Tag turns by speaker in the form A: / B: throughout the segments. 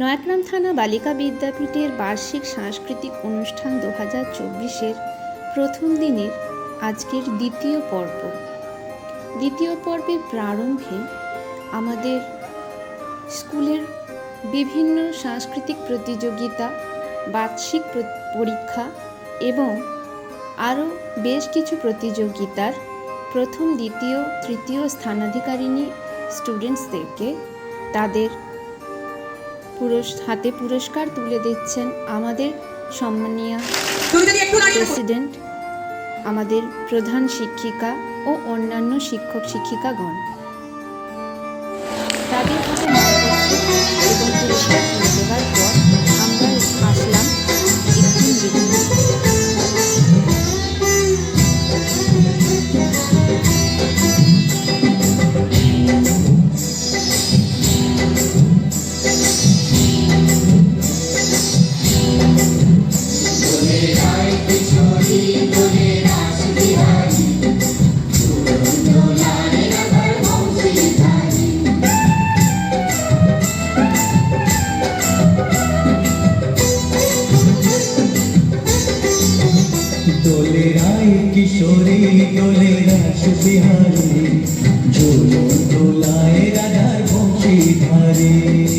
A: নয়াগ্রাম থানা বালিকা বিদ্যাপীঠের বার্ষিক সাংস্কৃতিক অনুষ্ঠান দু হাজার চব্বিশের প্রথম দিনের আজকের দ্বিতীয় পর্ব। দ্বিতীয় পর্বের প্রারম্ভে আমাদের স্কুলের বিভিন্ন সাংস্কৃতিক প্রতিযোগিতা, বার্ষিক পরীক্ষা এবং আরও বেশ কিছু প্রতিযোগিতার প্রথম, দ্বিতীয়, তৃতীয় স্থানাধিকারিণী স্টুডেন্টসদেরকে তাদের হাতে পুরস্কার তুলে দিচ্ছেন আমাদের সম্মানীয় প্রেসিডেন্ট আমাদের প্রধান শিক্ষিকা ও অন্যান্য শিক্ষক শিক্ষিকাগণ। তাদের হাতে পুরস্কার
B: see.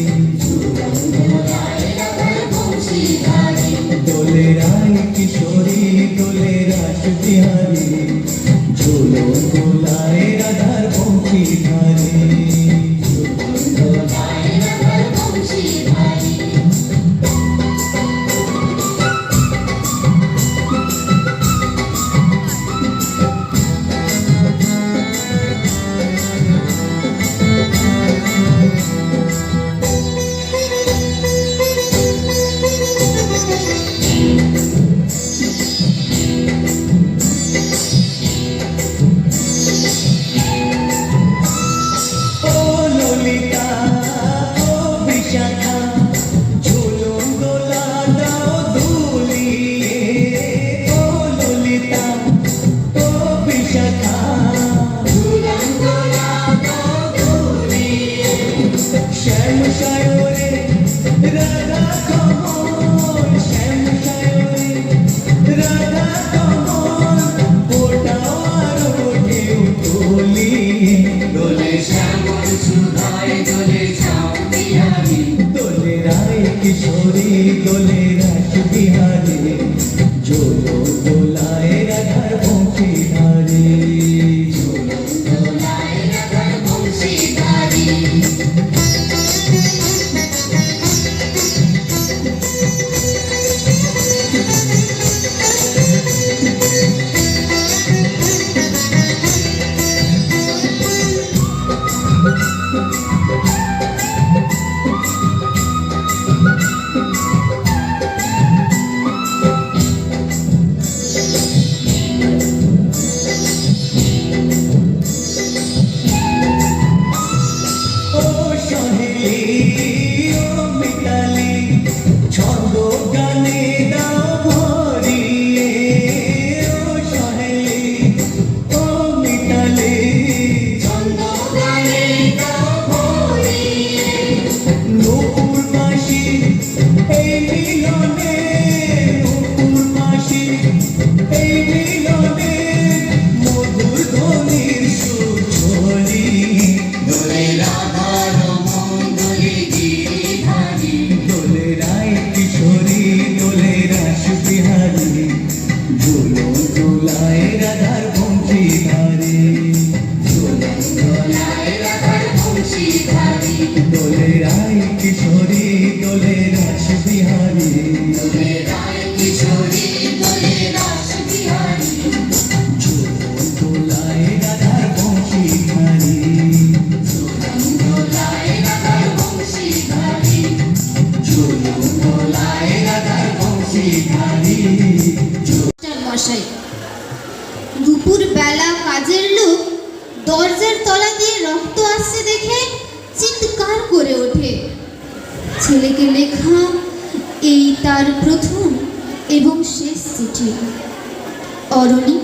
B: অরণি।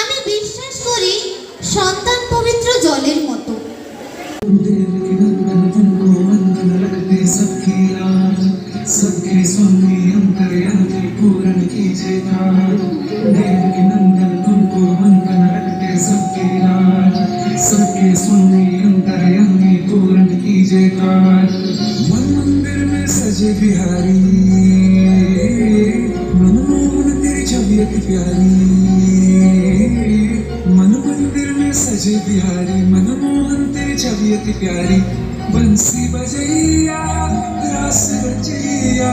B: আমি বিশ্বাস করি সন্তান পবিত্র জলের মতো।
C: সব प्यारी, मन मंदिर में सजे बिहारी मनमोहन तेरी छवि अति प्यारी, बंसी बजैया, रास रचैया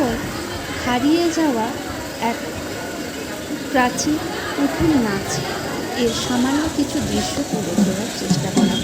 A: এরপর হারিয়ে যাওয়া এক প্রাচীন পুতুল নাচ। এর সামান্য কিছু দৃশ্য তুলে ধরার চেষ্টা করা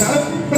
D: sabe?